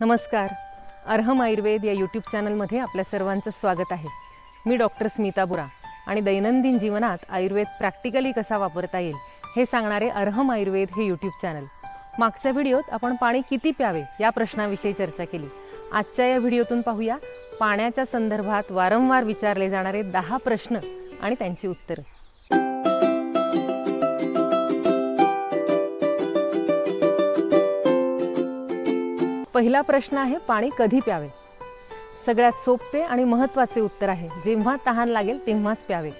नमस्कार. अर्हम आयुर्वेद या यूट्यूब चॅनलमध्ये आपल्या सर्वांचं स्वागत आहे. मी डॉक्टर स्मिता बुरा आणि दैनंदिन जीवनात आयुर्वेद प्रॅक्टिकली कसा वापरता येईल हे सांगणारे अर्हम आयुर्वेद हे यूट्यूब चॅनल मागच्या व्हिडिओत आपण पाणी किती प्यावे या प्रश्नाविषयी चर्चा केली. आजच्या या व्हिडिओतून पाहूया पाण्याच्या संदर्भात वारंवार विचारले जाणारे दहा प्रश्न आणि त्यांची उत्तरं. पहिला प्रश्न आहे पाणी कधी प्यावे? सगळ्यात सोपे आणि महत्त्वाचे उत्तर आहे जेव्हा तहान लागेल तेव्हाच प्यावे.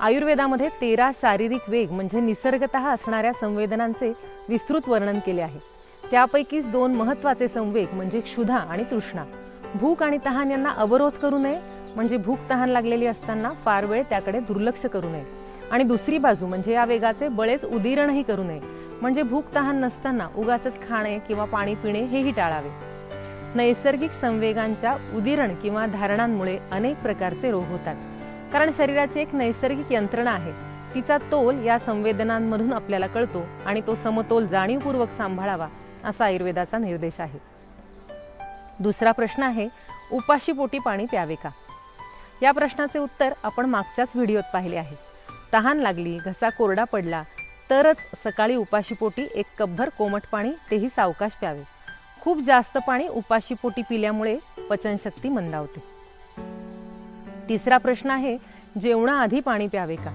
आयुर्वेदामध्ये तेरा शारीरिक वेग म्हणजे निसर्गत असणाऱ्या संवेदनांचे विस्तृत वर्णन केले आहे. त्यापैकीच दोन महत्त्वाचे संवेग म्हणजे क्षुधा आणि तृष्णा. भूक आणि तहान यांना अवरोध करू नये म्हणजे भूक तहान लागलेली असताना फार वेळ त्याकडे दुर्लक्ष करू नये. आणि दुसरी बाजू म्हणजे या वेगाचे बळेच उदीरणही करू नये. म्हणजे भूक तहान नसताना उगाच खाणे किंवा पाणी पिणे हेही टाळावे. नैसर्गिक संवेगांच्या उदिरण किंवा धारणांमुळे अनेक प्रकारचे रोग होतात. कारण शरीराची एक नैसर्गिक यंत्रणा आहे. तिचा तोल या संवेदनांमधून आपल्याला कळतो आणि तो समतोल जाणीवपूर्वक सांभाळावा असा आयुर्वेदाचा निर्देश आहे. दुसरा प्रश्न आहे उपाशीपोटी पाणी प्यावे का? या प्रश्नाचे उत्तर आपण मागच्याच व्हिडिओत पाहिले आहे. तहान लागली घसा कोरडा पडला तरच सकाळी उपाशीपोटी एक कपभर कोमट पाणी तेही सावकाश प्यावे. खूप जास्त पाणी उपाशीपोटी पिल्यामुळे पचनशक्ती मंदावते. तिसरा प्रश्न आहे जेवणाआधी पाणी प्यावे का?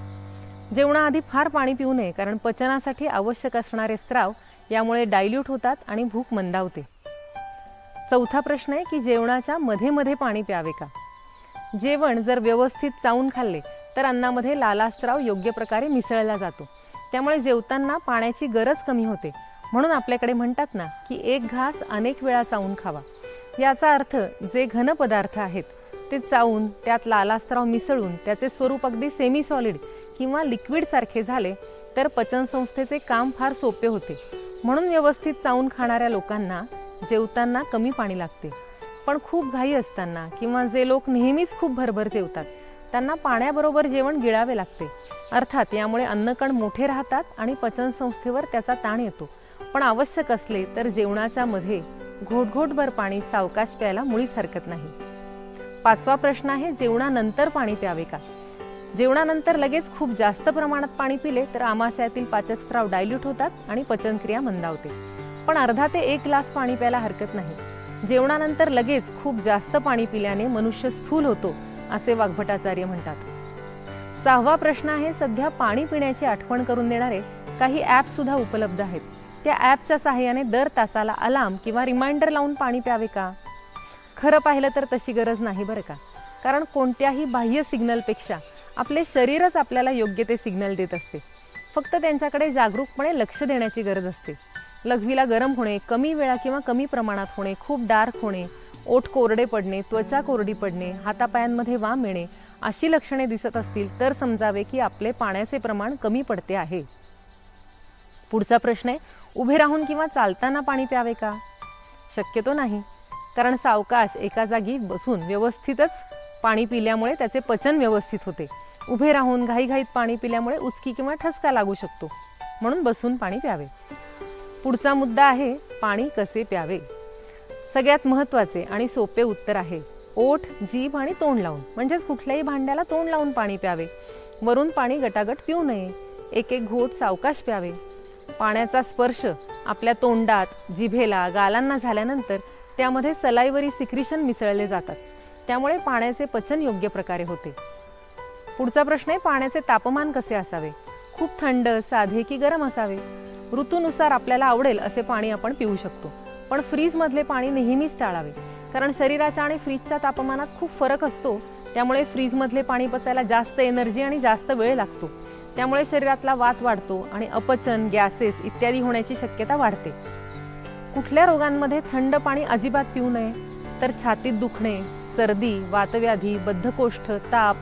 जेवणाआधी फार पाणी पिऊ नये कारण पचनासाठी आवश्यक असणारे स्त्राव यामुळे डायल्यूट होतात आणि भूक मंदावते. चौथा प्रश्न आहे की जेवणाच्या मध्ये मध्ये पाणी प्यावे का? जेवण जर व्यवस्थित चावून खाल्ले तर अन्नामध्ये लालास्त्राव योग्य प्रकारे मिसळला जातो. त्यामुळे जेवताना पाण्याची गरज कमी होते. म्हणून आपल्याकडे म्हणतात ना की एक घास अनेक वेळा चावून खावा. याचा अर्थ जे घन पदार्थ आहेत ते चावून त्यात लालास्त्राव मिसळून त्याचे स्वरूप अगदी सेमी सॉलिड किंवा लिक्विडसारखे झाले तर पचनसंस्थेचे काम फार सोपे होते. म्हणून व्यवस्थित चावून खाणाऱ्या लोकांना जेवताना कमी पाणी लागते. पण खूप घाई असताना किंवा जे लोक नेहमीच खूप भरभर जेवतात त्यांना पाण्याबरोबर जेवण गिळावे लागते. अर्थात यामुळे अन्नकण मोठे राहतात आणि पचनसंस्थेवर त्याचा ताण येतो. पण आवश्यक असले तर जेवणाच्या मध्ये घोटघोटभर पाणी सावकाश प्यायला मुळीच हरकत नाही. पाचवा प्रश्न आहे जेवणानंतर पाणी प्यावे का? जेवणानंतर लगेच खूप जास्त प्रमाणात पाणी पिले तर आमाशयातील पाचक स्त्राव डायल्यूट होतात आणि पचनक्रिया मंदावते. पण अर्धा ते एक ग्लास पाणी प्यायला हरकत नाही. जेवणानंतर लगेच खूप जास्त पाणी पिल्याने मनुष्य स्थूल होतो असे वाग्भटाचार्य म्हणतात. सहावा प्रश्न आहे सध्या पाणी पिण्याची आठवण करून देणारे काही ॲप सुद्धा उपलब्ध आहेत. त्या ॲपच्या सहाय्याने दर तासाला अलार्म किंवा रिमाइंडर लावून पाणी प्यावे का? खरं पाहिलं तर तशी गरज नाही बरं का? कारण कोणत्याही बाह्य सिग्नलपेक्षा आपले शरीरच आपल्याला योग्य ते सिग्नल देत असते. फक्त त्यांच्याकडे जागरूकपणे लक्ष देण्याची गरज असते. लघवीला गरम होणे कमी वेळा किंवा कमी प्रमाणात होणे खूप डार्क होणे ओठ कोरडे पडणे त्वचा कोरडी पडणे हातापायांमध्ये वाम येणे अशी लक्षणे दिसत असतील तर समजावे की आपले पाण्याचे प्रमाण कमी पडते आहे. पुढचा प्रश्न आहे उभे राहून किंवा चालताना पाणी प्यावे का? शक्यतो नाही कारण सावकाश एका जागी बसून व्यवस्थितच पाणी पिल्यामुळे त्याचे पचन व्यवस्थित होते. उभे राहून घाईघाईत पाणी पिल्यामुळे उचकी किंवा ठसका लागू शकतो म्हणून बसून पाणी प्यावे. पुढचा मुद्दा आहे पाणी कसे प्यावे? सगळ्यात महत्त्वाचे आणि सोपे उत्तर आहे ओठ जीभ आणि तोंड लावून. म्हणजेच कुठल्याही भांड्याला तोंड लावून पाणी प्यावे. वरून पाणी गटागट पिऊ नये. एक एक घोट सावकाश प्यावे. पाण्याचा स्पर्श आपल्या तोंडात जिभेला गालांना झाल्यानंतर त्यामध्ये सलाईवरी सिक्रिशन मिसळले जातात. त्यामुळे पाण्याचे पचन योग्य प्रकारे होते. पुढचा प्रश्न आहे पाण्याचे तापमान कसे असावे? खूप थंड साधे की गरम असावे? ऋतूनुसार आपल्याला आवडेल असे पाणी आपण पिऊ शकतो. पण फ्रीजमधले पाणी नेहमीच टाळावे. कारण शरीराच्या आणि फ्रीजच्या तापमानात खूप फरक असतो. त्यामुळे फ्रीजमधले पाणी पचायला जास्त एनर्जी आणि जास्त वेळ लागतो. त्यामुळे शरीरातला वात वाढतो आणि अपचन गॅसेस इत्यादी होण्याची शक्यता वाढते. कुठल्या रोगांमध्ये थंड पाणी अजिबात पिऊ नये तर छातीत दुखणे सर्दी वातव्याधी बद्धकोष्ठ ताप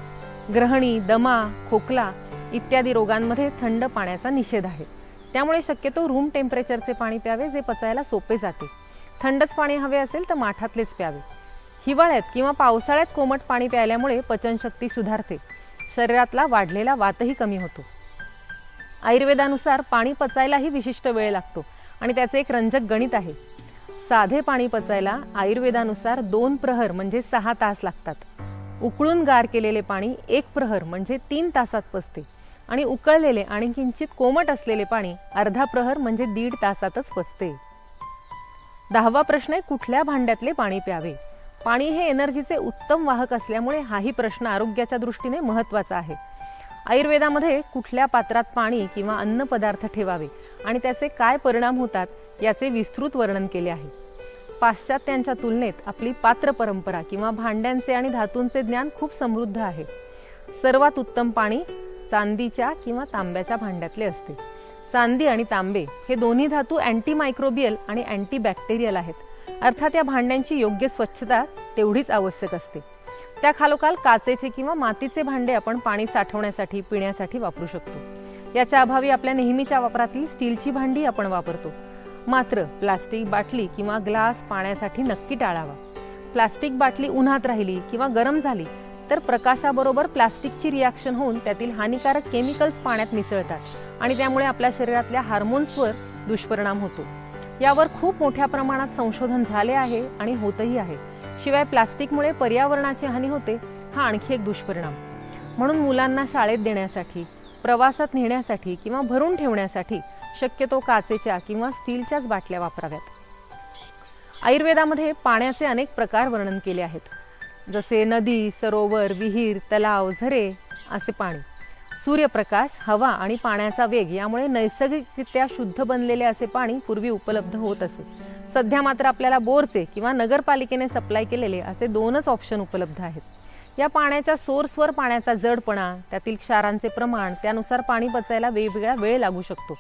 ग्रहणी दमा खोकला इत्यादी रोगांमध्ये थंड पाण्याचा निषेध आहे. त्यामुळे शक्यतो रूम टेम्परेचरचे पाणी प्यावे जे पचायला सोपे जाते. थंडच पाणी हवे असेल तर माठातलेच प्यावे. हिवाळ्यात किंवा पावसाळ्यात कोमट पाणी प्यायल्यामुळे पचनशक्ती सुधारते. शरीरातला वाढलेला वातही कमी होतो. आयुर्वेदानुसार पाणी पचायलाही विशिष्ट वेळ लागतो आणि त्याचे एक रंजक गणित आहे. साधे पाणी पचायला आयुर्वेदानुसार दोन प्रहर म्हणजे सहा तास लागतात. उकळून गार केलेले पाणी एक प्रहर म्हणजे तीन तासात पचते आणि उकळलेले आणि किंचित कोमट असलेले पाणी अर्धा प्रहर म्हणजे दीड तासातच पचते. दहावा प्रश्न आहे कुठल्या भांड्यातले पाणी प्यावे? पाणी हे एनर्जीचे उत्तम वाहक असल्यामुळे हाही प्रश्न आरोग्याच्या दृष्टीने महत्त्वाचा आहे. आयुर्वेदामध्ये कुठल्या पात्रात पाणी किंवा अन्न पदार्थ ठेवावे आणि त्याचे काय परिणाम होतात याचे विस्तृत वर्णन केले आहे. पाश्चात्यांच्या तुलनेत आपली पात्र परंपरा किंवा भांड्यांचे आणि धातूंचे ज्ञान खूप समृद्ध आहे. सर्वात उत्तम पाणी चांदीच्या किंवा तांब्याच्या भांड्यातले असते. चांदी आणि तांबे हे दोन्ही धातू अँटी मायक्रोबियल आणि अँटी बॅक्टेरियल आहेत. अर्थात या भांड्यांची योग्य स्वच्छता तेवढीच आवश्यक असते. त्या खालोखाल काचेचे किंवा मातीचे भांडे आपण पाणी साठवण्यासाठी पिण्यासाठी वापरू शकतो. याच्या अभावी आपल्या नेहमीच्या वापरातील स्टीलची भांडी आपण वापरतो. मात्र प्लास्टिक बाटली किंवा ग्लास पाण्यासाठी नक्की टाळावा. प्लास्टिक बाटली उन्हात राहिली किंवा गरम झाली तर प्रकाशाबरोबर प्लास्टिकची रिॲक्शन होऊन त्यातील हानिकारक केमिकल्स पाण्यात मिसळतात आणि त्यामुळे आपल्या शरीरातल्या हार्मोन्सवर दुष्परिणाम होतो. यावर खूप मोठ्या प्रमाणात संशोधन झाले आहे आणि होतही आहे. शिवाय प्लास्टिकमुळे पर्यावरणाची हानी होते हा आणखी एक दुष्परिणाम. म्हणून मुलांना शाळेत देण्यासाठी प्रवासात नेण्यासाठी किंवा भरून ठेवण्यासाठी शक्यतो काचेच्या किंवा स्टीलच्याच बाटल्या वापराव्यात. आयुर्वेदामध्ये पाण्याचे अनेक प्रकार वर्णन केले आहेत. जसे नदी सरोवर विहीर तलाव झरे असे पाणी. सूर्यप्रकाश हवा आणि पाण्याचा वेग यामुळे नैसर्गिकरित्या शुद्ध बनलेले असे पाणी पूर्वी उपलब्ध होत असे. सध्या मात्र आपल्याला बोरचे किंवा नगरपालिकेने सप्लाय केलेले असे दोनच ऑप्शन उपलब्ध आहेत. या पाण्याच्या सोर्सवर पाण्याचा जडपणा त्यातील क्षारांचे प्रमाण त्यानुसार पाणी पचायला वेगवेगळा वेळ लागू शकतो.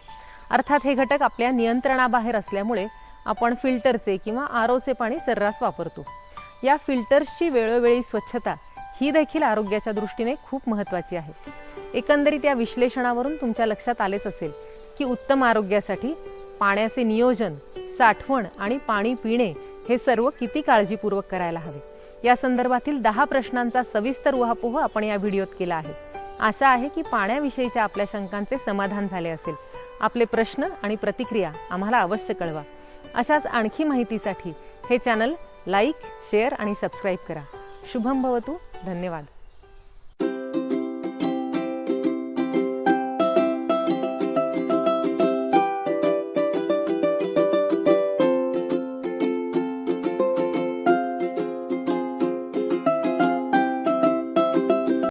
अर्थात हे घटक आपल्या नियंत्रणाबाहेर असल्यामुळे आपण फिल्टरचे किंवा आरोचे पाणी सर्रास वापरतो. या फिल्टर्सची वेळोवेळी स्वच्छता ही देखील आरोग्याच्या दृष्टीने खूप महत्त्वाची आहे. एकंदरीत या विश्लेषणावरून तुमच्या लक्षात आलेच असेल की उत्तम आरोग्यासाठी पाण्याचे नियोजन साठवण आणि पाणी पिणे हे सर्व किती काळजीपूर्वक करायला हवे? या संदर्भातील दहा प्रश्नांचा सविस्तर उहापोह आपण या व्हिडिओत केला आहे. आशा आहे की पाण्याविषयीच्या आपल्या शंकांचे समाधान झाले असेल. आपले प्रश्न आणि प्रतिक्रिया आम्हाला अवश्य कळवा. अशाच आणखी माहितीसाठी हे चॅनल लाईक शेअर आणि सबस्क्राईब करा. शुभम भवतू. धन्यवाद.